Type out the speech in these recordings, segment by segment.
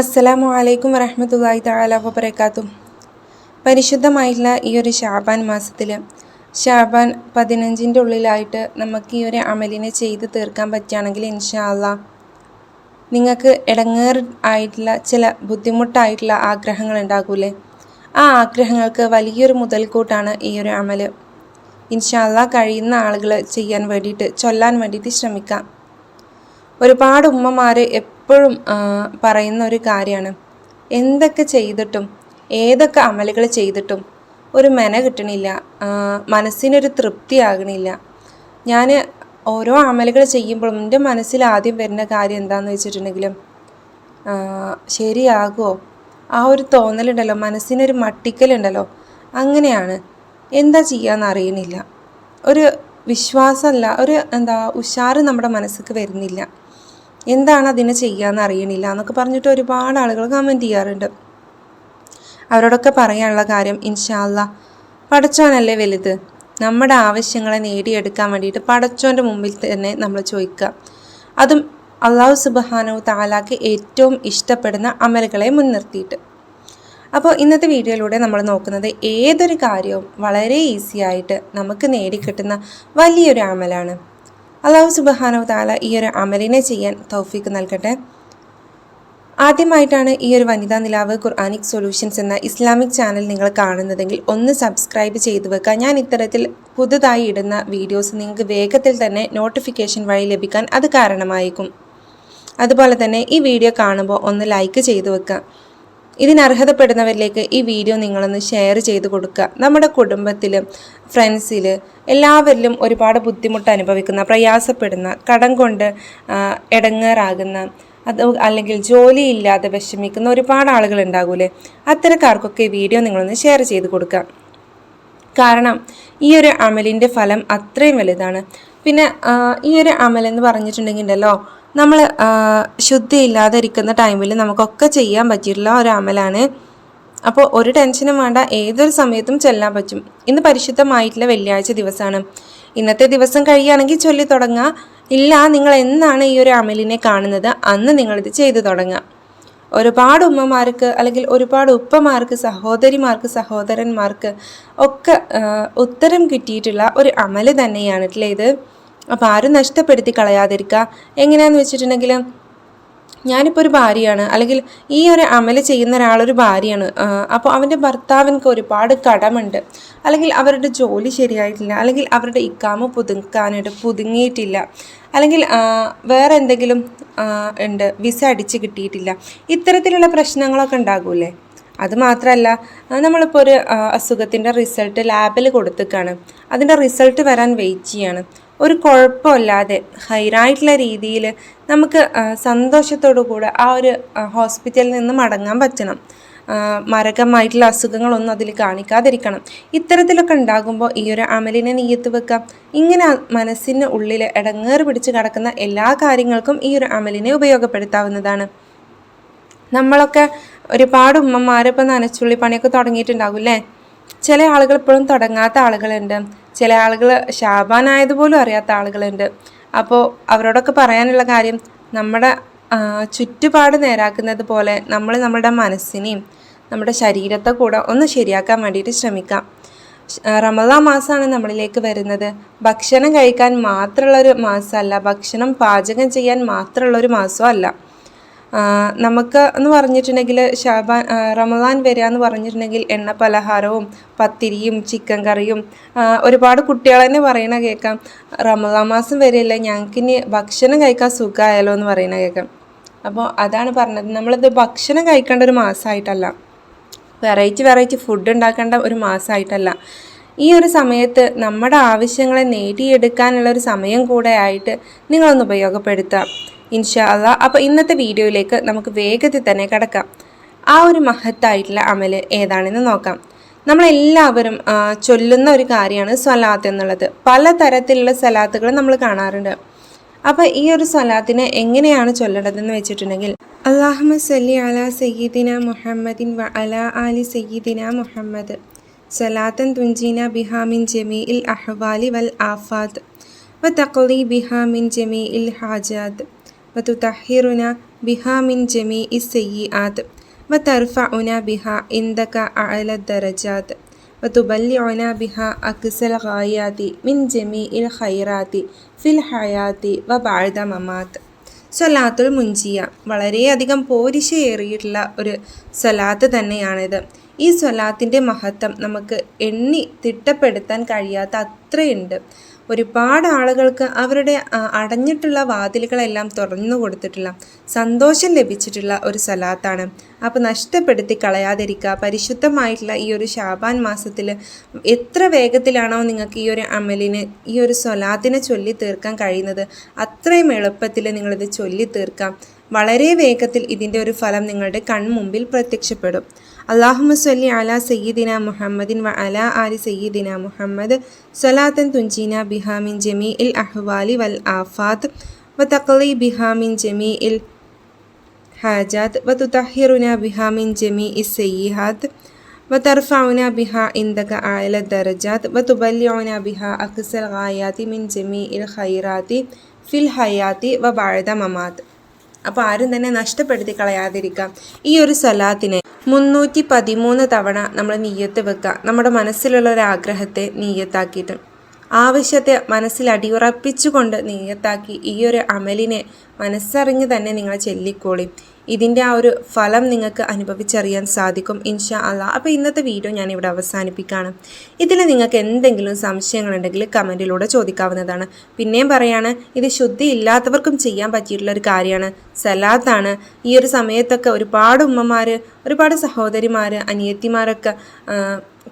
അസ്സലാമു അലൈക്കും വറഹമത്തല്ലാഹി തആല വബറകാതുഹു. പരിശുദ്ധമായിട്ടുള്ള ഈ ഒരു ഷാബാൻ മാസത്തിൽ ഷാബാൻ പതിനഞ്ചിന്റെ ഉള്ളിലായിട്ട് നമുക്ക് ഈ ഒരു അമലിനെ ചെയ്ത് തീർക്കാൻ പറ്റുകയാണെങ്കിൽ ഇൻഷാ നിങ്ങൾക്ക് ഇടങ്ങേർ ആയിട്ടുള്ള ചില ബുദ്ധിമുട്ടായിട്ടുള്ള ആഗ്രഹങ്ങൾ ഉണ്ടാകൂലേ? ആ ആഗ്രഹങ്ങൾക്ക് വലിയൊരു മുതൽക്കൂട്ടാണ് ഈ ഒരു അമൽ. ഇൻഷാ കഴിയുന്ന ആളുകൾ ചെയ്യാൻ വേണ്ടിയിട്ട് ചൊല്ലാൻ വേണ്ടിയിട്ട് ശ്രമിക്കാം. ഒരുപാട് ഉമ്മമാർ എപ്പോഴും പറയുന്ന ഒരു കാര്യമാണ് എന്തൊക്കെ ചെയ്തിട്ടും ഏതൊക്കെ അമലുകൾ ചെയ്തിട്ടും ഒരു മെന കിട്ടണില്ല. മനസ്സിനൊരു തൃപ്തി ആകണില്ല ഞാൻ ഓരോ അമലുകൾ ചെയ്യുമ്പോഴും എന്റെ മനസ്സിൽ ആദ്യം വരുന്ന കാര്യം എന്താണെന്ന് വെച്ചിട്ടുണ്ടെങ്കിലും ശരിയാകുമോ ആ ഒരു തോന്നലുണ്ടല്ലോ മനസ്സിനൊരു മട്ടിക്കലുണ്ടല്ലോ. അങ്ങനെയാണ്. എന്താ ചെയ്യാന്ന് അറിയണില്ല. ഒരു വിശ്വാസമല്ല ഒരു എന്താ ഉഷാറ് നമ്മുടെ മനസ്സിക്ക് വരുന്നില്ല. എന്താണ് അതിനെ ചെയ്യാന്ന് അറിയണില്ല എന്നൊക്കെ പറഞ്ഞിട്ട് ഒരുപാട് ആളുകൾ കമന്റ് ചെയ്യാറുണ്ട്. അവരോടൊക്കെ പറയാനുള്ള കാര്യം ഇൻഷാല്ല പടച്ചോനല്ലേ വലുത്? നമ്മുടെ ആവശ്യങ്ങളെ നേടിയെടുക്കാൻ വേണ്ടിയിട്ട് പടച്ചോന്റെ മുമ്പിൽ തന്നെ നമ്മൾ ചോദിക്കുക. അതും അള്ളാഹു സുബഹാനു താലാക്ക് ഏറ്റവും ഇഷ്ടപ്പെടുന്ന അമലുകളെ മുൻനിർത്തിയിട്ട്. അപ്പോൾ ഇന്നത്തെ വീഡിയോയിലൂടെ നമ്മൾ നോക്കുന്നത് ഏതൊരു കാര്യവും വളരെ ഈസി ആയിട്ട് നമുക്ക് നേടിക്കിട്ടുന്ന വലിയൊരു അമലാണ്. അള്ളാഹു സുബഹാനോ താല ഈ ഒരു അമലിനെ ചെയ്യാൻ തൗഫീക്ക് നൽകട്ടെ. ആദ്യമായിട്ടാണ് ഈ ഒരു വനിതാ നിലാവ് ഖുർആാനിക് സൊല്യൂഷൻസ് എന്ന ഇസ്ലാമിക് ചാനൽ നിങ്ങൾ കാണുന്നതെങ്കിൽ ഒന്ന് സബ്സ്ക്രൈബ് ചെയ്തു വെക്കുക. ഞാൻ ഇത്തരത്തിൽ പുതുതായി ഇടുന്ന വീഡിയോസ് നിങ്ങൾക്ക് വേഗത്തിൽ തന്നെ നോട്ടിഫിക്കേഷൻ വഴി ലഭിക്കാൻ അത് കാരണമായേക്കും. അതുപോലെ തന്നെ ഈ വീഡിയോ കാണുമ്പോൾ ഒന്ന് ലൈക്ക് ചെയ്തു വെക്കുക. ഇതിന് അർഹതപ്പെടുന്നവരിലേക്ക് ഈ വീഡിയോ നിങ്ങളൊന്ന് ഷെയർ ചെയ്ത് കൊടുക്കുക. നമ്മുടെ കുടുംബത്തിൽ ഫ്രണ്ട്സിൽ എല്ലാവരിലും ഒരുപാട് ബുദ്ധിമുട്ട് അനുഭവിക്കുന്ന പ്രയാസപ്പെടുന്ന കടം കൊണ്ട് ഇടങ്ങേറാകുന്ന അത് അല്ലെങ്കിൽ ജോലിയില്ലാതെ വിഷമിക്കുന്ന ഒരുപാട് ആളുകൾ ഉണ്ടാകൂലേ? അത്തരക്കാർക്കൊക്കെ വീഡിയോ നിങ്ങളൊന്ന് ഷെയർ ചെയ്ത് കൊടുക്കുക. കാരണം ഈ ഒരു അമലിന്റെ ഫലം അത്രയും വലുതാണ്. പിന്നെ ഈ ഒരു അമലെന്ന് പറഞ്ഞിട്ടുണ്ടെങ്കിൽ ഉണ്ടല്ലോ നമ്മൾ ശുദ്ധിയില്ലാതെ ഇരിക്കുന്ന ടൈമിൽ നമുക്കൊക്കെ ചെയ്യാൻ പറ്റിയിട്ടുള്ള ഒരു അമലാണ് അപ്പോൾ ഒരു ടെൻഷനും വേണ്ട ഏതൊരു സമയത്തും ചെല്ലാൻ പറ്റും. ഇന്ന് പരിശുദ്ധമായിട്ടുള്ള വെള്ളിയാഴ്ച ദിവസമാണ് ഇന്നത്തെ ദിവസം കഴിയുകയാണെങ്കിൽ ചൊല്ലി തുടങ്ങുക ഇല്ല നിങ്ങൾ എന്നാണ് ഈ ഒരു അമലിനെ കാണുന്നത്? അന്ന് നിങ്ങളിത് ചെയ്തു തുടങ്ങുക ഒരുപാട് ഉമ്മമാർക്ക് അല്ലെങ്കിൽ ഒരുപാട് ഉപ്പമാർക്ക് സഹോദരിമാർക്ക് സഹോദരന്മാർക്ക് ഒക്കെ ഉത്തരം കിട്ടിയിട്ടുള്ള ഒരു അമൽ തന്നെയാണ് ഇത്? അപ്പോൾ ആരും നഷ്ടപ്പെടുത്തി കളയാതിരിക്കുക എങ്ങനെയാന്ന് വെച്ചിട്ടുണ്ടെങ്കിൽ ഞാനിപ്പോൾ ഒരു ഭാര്യയാണ്. അല്ലെങ്കിൽ ഈ ഒരു അമൽ ചെയ്യുന്ന ഒരാളൊരു ഭാര്യയാണ്. അപ്പോൾ അവന്റെ ഭർത്താവിനൊക്കെ ഒരുപാട് കടമുണ്ട്. അല്ലെങ്കിൽ അവരുടെ ജോലി ശരിയായിട്ടില്ല. അല്ലെങ്കിൽ അവരുടെ ഇക്കാമ പുതുക്കാനായിട്ട് പുതുങ്ങിയിട്ടില്ല. അല്ലെങ്കിൽ വേറെ എന്തെങ്കിലും ഉണ്ട്. വിസ അടിച്ച് കിട്ടിയിട്ടില്ല. ഇത്തരത്തിലുള്ള പ്രശ്നങ്ങളൊക്കെ ഉണ്ടാകൂലേ അത് മാത്രമല്ല നമ്മളിപ്പോൾ ഒരു അസുഖത്തിന്റെ റിസൾട്ട് ലാബിൽ കൊടുത്തേക്കാണ്. അതിന്റെ റിസൾട്ട് വരാൻ വെയിറ്റ് ചെയ്യാണ്. ഒരു കുഴപ്പമില്ലാതെ ഹൈറായിട്ടുള്ള രീതിയിൽ നമുക്ക് സന്തോഷത്തോടു കൂടെ ആ ഒരു ഹോസ്പിറ്റലിൽ നിന്ന് മടങ്ങാൻ പറ്റണം. മരകമായിട്ടുള്ള അസുഖങ്ങളൊന്നും അതിൽ കാണിക്കാതിരിക്കണം. ഇത്തരത്തിലൊക്കെ ഉണ്ടാകുമ്പോൾ ഈ ഒരു അമലിനെ നീയത്ത് വെക്കാം ഇങ്ങനെ മനസ്സിന് ഉള്ളിൽ ഇടങ്ങേറ് പിടിച്ച് കിടക്കുന്ന എല്ലാ കാര്യങ്ങൾക്കും ഈ ഒരു അമലിനെ ഉപയോഗപ്പെടുത്താവുന്നതാണ്. നമ്മളൊക്കെ ഒരുപാട് ഉമ്മമാർ ഇപ്പം നനച്ചുള്ളി പണിയൊക്കെ തുടങ്ങിയിട്ടുണ്ടാകും അല്ലേ? ചില ആളുകൾ ഇപ്പോഴും തുടങ്ങാത്ത ആളുകളുണ്ട്. ചില ആളുകൾ ശാപാനായതുപോലും അറിയാത്ത ആളുകളുണ്ട്. അപ്പോൾ അവരോടൊക്കെ പറയാനുള്ള കാര്യം നമ്മുടെ ചുറ്റുപാട് നേരാക്കുന്നത് പോലെ നമ്മൾ നമ്മുടെ മനസ്സിനെയും നമ്മുടെ ശരീരത്തെ കൂടെ ഒന്ന് ശരിയാക്കാൻ വേണ്ടിയിട്ട് ശ്രമിക്കാം. റമദാ മാസമാണ് നമ്മളിലേക്ക് വരുന്നത്. ഭക്ഷണം കഴിക്കാൻ മാത്രമുള്ളൊരു മാസമല്ല ഭക്ഷണം പാചകം ചെയ്യാൻ മാത്രമുള്ളൊരു മാസമല്ല. നമുക്ക് എന്ന് പറഞ്ഞിട്ടുണ്ടെങ്കിൽ ഷാബാൻ റമദാൻ വരിക എന്ന് പറഞ്ഞിട്ടുണ്ടെങ്കിൽ എണ്ണ പലഹാരവും പത്തിരിയും ചിക്കൻ കറിയും ഒരുപാട് കുട്ടികൾ തന്നെ പറയണ കേൾക്കാം റമദാൻ മാസം വരെയല്ല ഞങ്ങൾക്ക് ഇനി ഭക്ഷണം കഴിക്കാൻ സുഖമായാലോ എന്ന് പറയണ കേൾക്കാം അപ്പോൾ അതാണ് പറഞ്ഞത്. നമ്മളിത് ഭക്ഷണം കഴിക്കേണ്ട ഒരു മാസമായിട്ടല്ല. വെറൈറ്റി വെറൈറ്റി ഫുഡ് ഉണ്ടാക്കേണ്ട ഒരു മാസമായിട്ടല്ല. ഈ ഒരു സമയത്ത് നമ്മുടെ ആവശ്യങ്ങളെ നേടിയെടുക്കാനുള്ള ഒരു സമയം കൂടെ ആയിട്ട് നിങ്ങളൊന്ന് ഉപയോഗപ്പെടുത്താം ഇൻഷാ അല്ലാ. അപ്പോൾ ഇന്നത്തെ വീഡിയോയിലേക്ക് നമുക്ക് വേഗത്തിൽ തന്നെ കിടക്കാം. ആ ഒരു മഹത്തായിട്ടുള്ള അമൽ ഏതാണെന്ന് നോക്കാം. നമ്മളെല്ലാവരും ചൊല്ലുന്ന ഒരു കാര്യമാണ് സ്വലാത്ത് എന്നുള്ളത്. പല തരത്തിലുള്ള സ്വലാത്തുകൾ നമ്മൾ കാണാറുണ്ട്. അപ്പോൾ ഈ ഒരു സ്വലാത്തിനെ എങ്ങനെയാണ് ചൊല്ലേണ്ടതെന്ന് വെച്ചിട്ടുണ്ടെങ്കിൽ അള്ളാഹുമ സല്ലി അല സയ്യിദിന മുഹമ്മദിൻ വ അല അലി സയ്യിദിന മുഹമ്മദ്. സലാത്തൻ തുഞ്ചീന ബിഹാമിൻ ജമീഇൽ അഹ്വാലി വൽ ആഫാദ്. വ തഖ്ലി ബിഹാമിൻ വതുതഹിറുന ബിഹാ മിൻ ജമീ ഇ സെയ്യി ആത് വതർഫഉന ബിഹ ഇന്ദക അഅല ദറജാത് വതുബല്ലിഉന ബിഹ അക്സൽ ഗായാതി മിൻ ജമീ ഇൽ ഖൈറാതി ഫിൽ ഹയാതി വ ബാഴ്ദ സലാത്തുൽ സൊലാത്തുൽ വളരെ വളരെയധികം പോരിശയേറിയിട്ടുള്ള ഒരു സൊലാത്ത് തന്നെയാണിത്. ഈ സ്വലാത്തിന്റെ മഹത്വം നമുക്ക് എണ്ണി തിട്ടപ്പെടുത്താൻ കഴിയാത്ത അത്രയുണ്ട്. ഒരുപാട് ആളുകൾക്ക് അവരുടെ അടഞ്ഞിട്ടുള്ള വാതിലുകളെല്ലാം തുറന്നു കൊടുത്തിട്ടുള്ള സന്തോഷം ലഭിച്ചിട്ടുള്ള ഒരു സ്ഥലത്താണ് അപ്പോൾ നഷ്ടപ്പെടുത്തി കളയാതിരിക്കുക പരിശുദ്ധമായിട്ടുള്ള ഈ ഒരു ഷാബാൻ മാസത്തിൽ എത്ര വേഗത്തിലാണോ നിങ്ങൾക്ക് ഈ ഒരു അമലിന് ഈ ഒരു സ്വലാത്തിനെ ചൊല്ലി തീർക്കാൻ കഴിയുന്നത് അത്രയും എളുപ്പത്തിൽ നിങ്ങളിത് ചൊല്ലി തീർക്കാം വളരെ വേഗത്തിൽ ഇതിൻ്റെ ഒരു ഫലം നിങ്ങളുടെ കൺമുമ്പിൽ പ്രത്യക്ഷപ്പെടും അള്ളാഹുമ സല്ലി അല സയ്യിദിന മുഹമ്മദിൻ വ അല ആലി സയ്യിദിന മുഹമ്മദ് സ്വലാത്തൻ തുഞ്ചീന ബിഹാമിൻ ജമീ ഇൽ അഹ്വാലി വൽ ആഫാത്ത് വ തക്ലി ബിഹാമിൻ ജമീ ഇൽ ഹാജാത്ത് വ തുതഹിറുന ബിഹാമിൻ ജമീ ഇ സയ്യിഹാത്ത് وترفعنا بها عندك أعلى الدرجات وتبلغنا بها أقصى الغايات من جميع الخيرات في الحياة وبعد ممات അപ്പോൾ ആരും തന്നെ നഷ്ടപ്പെടുത്തി കളയാതിരിക്കാം. ഈ ഒരു സലാത്തിനെ മുന്നൂറ്റി പതിമൂന്ന് തവണ നമ്മൾ നീയത്ത് വെക്കുക നമ്മുടെ മനസ്സിലുള്ള ഒരു ആഗ്രഹത്തെ നീയത്താക്കിയിട്ട്. ആവശ്യത്തെ മനസ്സിൽ അടിയുറപ്പിച്ചുകൊണ്ട് നീയത്താക്കി ഈ ഒരു അമലിനെ മനസ്സറിഞ്ഞ് തന്നെ നിങ്ങൾ ചൊല്ലിക്കോളി. ഇതിന്റെ ആ ഒരു ഫലം നിങ്ങൾക്ക് അനുഭവിച്ചറിയാൻ സാധിക്കും ഇൻഷാ അള്ളാ അപ്പോൾ ഇന്നത്തെ വീഡിയോ ഞാൻ ഇവിടെ അവസാനിപ്പിക്കുകയാണ് ഇതിൽ നിങ്ങൾക്ക് എന്തെങ്കിലും സംശയങ്ങളുണ്ടെങ്കിൽ കമന്റിലൂടെ ചോദിക്കാവുന്നതാണ്. പിന്നെയും പറയാണ് ഇത് ശുദ്ധി ഇല്ലാത്തവർക്കും ചെയ്യാൻ പറ്റിയിട്ടുള്ള ഒരു കാര്യമാണ്. സലാത്താണ്. ഈ ഒരു സമയത്തൊക്കെ ഒരുപാട് ഉമ്മമാർ ഒരുപാട് സഹോദരിമാർ അനിയത്തിമാരൊക്കെ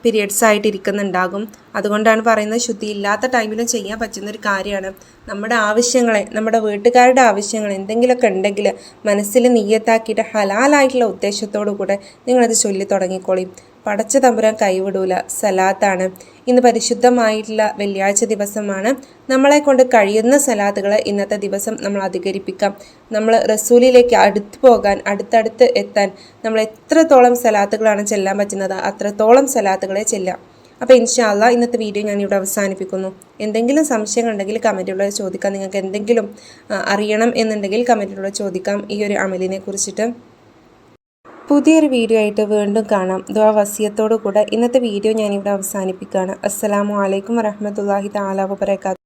പീരിയഡ്സ് ആയിട്ട് ഇരിക്കുന്നുണ്ടാകും അതുകൊണ്ടാണ് പറയുന്നത് ശുദ്ധി ഇല്ലാത്ത ടൈമിലും ചെയ്യാൻ പറ്റുന്ന ഒരു കാര്യമാണ്. നമ്മുടെ ആവശ്യങ്ങളെ നമ്മുടെ വീട്ടുകാരുടെ ആവശ്യങ്ങൾ എന്തെങ്കിലുമൊക്കെ ഉണ്ടെങ്കിൽ മനസ്സിൽ നീയത്താക്കിയിട്ട് ഹലാലായിട്ടുള്ള ഉദ്ദേശത്തോടു കൂടെ നിങ്ങളത് ചൊല്ലി തുടങ്ങിക്കോളി പടച്ച തമ്പുരാൻ കൈവിടൂല. സലാത്താണ്. ഇന്ന് പരിശുദ്ധമായിട്ടുള്ള വെള്ളിയാഴ്ച ദിവസമാണ്. നമ്മളെ കൊണ്ട് കഴിയുന്ന സലാത്തുകൾ ഇന്നത്തെ ദിവസം നമ്മൾ അധികരിപ്പിക്കാം. നമ്മൾ റസൂലിലേക്ക് അടുത്ത് പോകാൻ അടുത്തടുത്ത് എത്താൻ നമ്മൾ എത്രത്തോളം സലാത്തുകളാണ് ചെല്ലാൻ പറ്റുന്നത് അത്രത്തോളം സലാത്തുകളെ ചെല്ലാം. അപ്പോൾ ഇൻഷാല്ല ഇന്നത്തെ വീഡിയോ ഞാൻ ഇവിടെ അവസാനിപ്പിക്കുന്നു. എന്തെങ്കിലും സംശയങ്ങൾ ഉണ്ടെങ്കിൽ കമന്റിലൂടെ ചോദിക്കാം. നിങ്ങൾക്ക് എന്തെങ്കിലും അറിയണം എന്നുണ്ടെങ്കിൽ കമന്റിലൂടെ ചോദിക്കാം. ഈ ഒരു അമലിനെ കുറിച്ചിട്ട്. പുതിയൊരു വീഡിയോ ആയിട്ട് വീണ്ടും കാണാം. ദ്വാ വസിയത്തോടു കൂടെ ഇന്നത്തെ വീഡിയോ ഞാനിവിടെ അവസാനിപ്പിക്കുകയാണ്. അസ്സലാമു അലൈക്കും വറഹമത്തല്ലാഹി താലാ വബറകാത്ത്